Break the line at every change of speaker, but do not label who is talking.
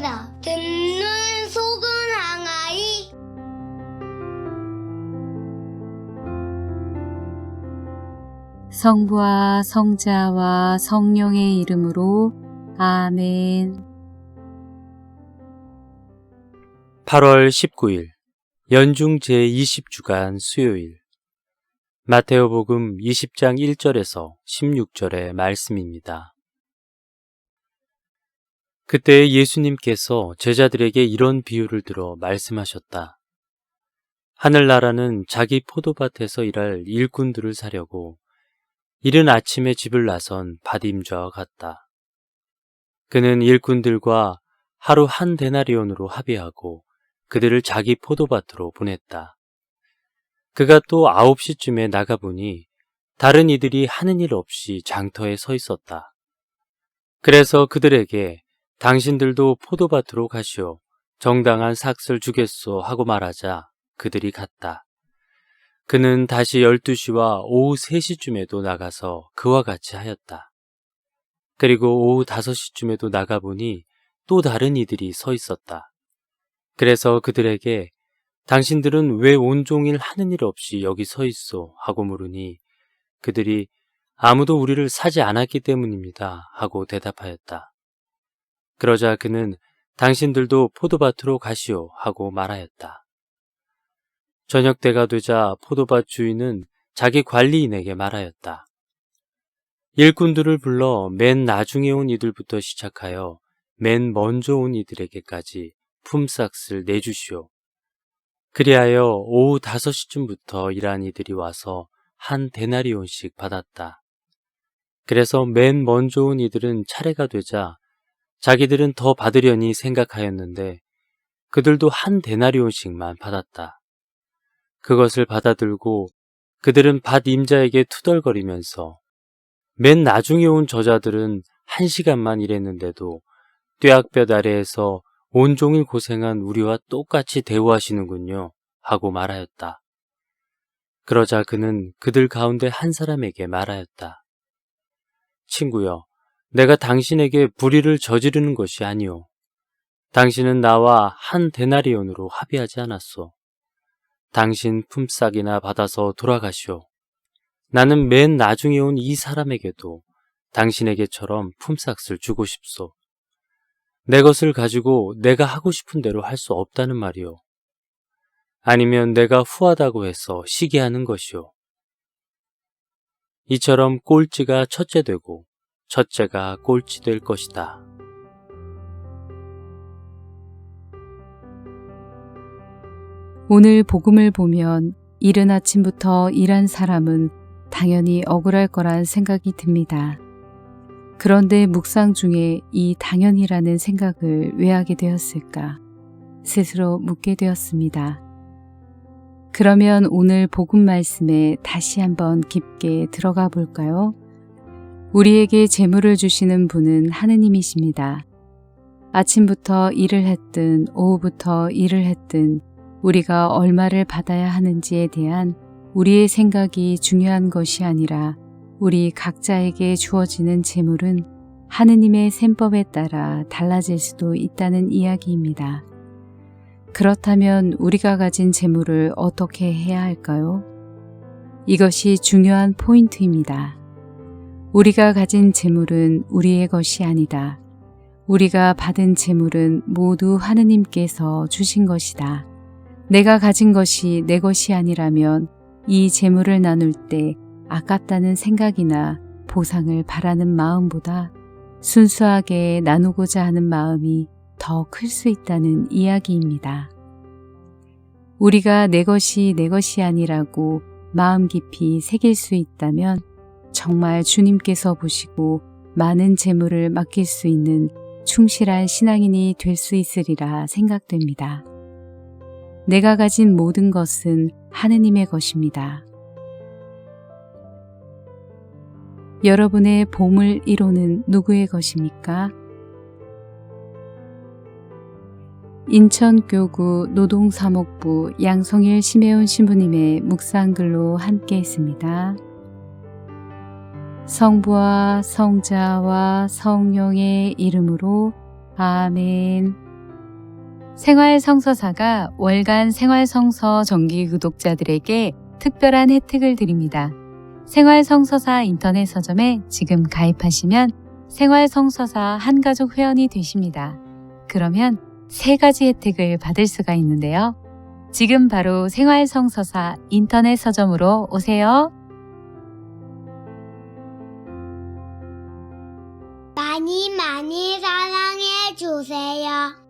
항상 듣는 속은 항아리
성부와 성자와 성령의 이름으로 아멘.
8월 19일 연중 제20주간 수요일 마테오복음 20장 1절에서 16절의 말씀입니다. 그때 예수님께서 제자들에게 이런 비유를 들어 말씀하셨다. 하늘나라는 자기 포도밭에서 일할 일꾼들을 사려고 이른 아침에 집을 나선 밭임자와 같다. 그는 일꾼들과 하루 한 데나리온으로 합의하고 그들을 자기 포도밭으로 보냈다. 그가 또 아홉 시쯤에 나가보니 다른 이들이 하는 일 없이 장터에 서 있었다. 그래서 그들에게 당신들도 포도밭으로 가시오. 정당한 삭슬 주겠소 하고 말하자 그들이 갔다. 그는 다시 12시와 오후 3시쯤에도 나가서 그와 같이 하였다. 그리고 오후 5시쯤에도 나가보니 또 다른 이들이 서 있었다. 그래서 그들에게 당신들은 왜 온종일 하는 일 없이 여기 서 있소? 하고 물으니 그들이 아무도 우리를 사지 않았기 때문입니다. 하고 대답하였다. 그러자 그는 당신들도 포도밭으로 가시오. 하고 말하였다. 저녁 때가 되자 포도밭 주인은 자기 관리인에게 말하였다. 일꾼들을 불러 맨 나중에 온 이들부터 시작하여 맨 먼저 온 이들에게까지 품삯을 내주시오. 그리하여 오후 5시쯤부터 일한 이들이 와서 한 데나리온씩 받았다. 그래서 맨 먼저 온 이들은 차례가 되자 자기들은 더 받으려니 생각하였는데 그들도 한 데나리온씩만 받았다. 그것을 받아들고 그들은 밭 임자에게 투덜거리면서 맨 나중에 온 저자들은 한 시간만 일했는데도 뙤약볕 아래에서 온종일 고생한 우리와 똑같이 대우하시는군요. 하고 말하였다. 그러자 그는 그들 가운데 한 사람에게 말하였다. 친구여, 내가 당신에게 불의를 저지르는 것이 아니오. 당신은 나와 한 데나리온으로 합의하지 않았소. 당신 품삯이나 받아서 돌아가시오. 나는 맨 나중에 온 이 사람에게도 당신에게처럼 품삯을 주고 싶소. 내 것을 가지고 내가 하고 싶은 대로 할 수 없다는 말이오. 아니면 내가 후하다고 해서 시기하는 것이오. 이처럼 꼴찌가 첫째 되고 첫째가 꼴찌 될 것이다.
오늘 복음을 보면 이른 아침부터 일한 사람은 당연히 억울할 거란 생각이 듭니다. 그런데 묵상 중에 이 당연이라는 생각을 왜 하게 되었을까? 스스로 묻게 되었습니다. 그러면 오늘 복음 말씀에 다시 한번 깊게 들어가 볼까요? 우리에게 재물을 주시는 분은 하느님이십니다. 아침부터 일을 했든 오후부터 일을 했든 우리가 얼마를 받아야 하는지에 대한 우리의 생각이 중요한 것이 아니라 우리 각자에게 주어지는 재물은 하느님의 셈법에 따라 달라질 수도 있다는 이야기입니다. 그렇다면 우리가 가진 재물을 어떻게 해야 할까요? 이것이 중요한 포인트입니다. 우리가 가진 재물은 우리의 것이 아니다. 우리가 받은 재물은 모두 하느님께서 주신 것이다. 내가 가진 것이 내 것이 아니라면 이 재물을 나눌 때 아깝다는 생각이나 보상을 바라는 마음보다 순수하게 나누고자 하는 마음이 더 클 수 있다는 이야기입니다. 우리가 내 것이 내 것이 아니라고 마음 깊이 새길 수 있다면 정말 주님께서 보시고 많은 재물을 맡길 수 있는 충실한 신앙인이 될 수 있으리라 생각됩니다. 내가 가진 모든 것은 하느님의 것입니다. 여러분의 보물 1호는 누구의 것입니까? 인천교구 노동사목부 양성일 심혜원 신부님의 묵상글로 함께 했습니다. 성부와 성자와 성령의 이름으로 아멘. 생활성서사가 월간 생활성서 정기 구독자들에게 특별한 혜택을 드립니다. 생활성서사 인터넷 서점에 지금 가입하시면 생활성서사 한가족 회원이 되십니다. 그러면 세 가지 혜택을 받을 수가 있는데요. 지금 바로 생활성서사 인터넷 서점으로 오세요.
많이 많이 사랑해 주세요.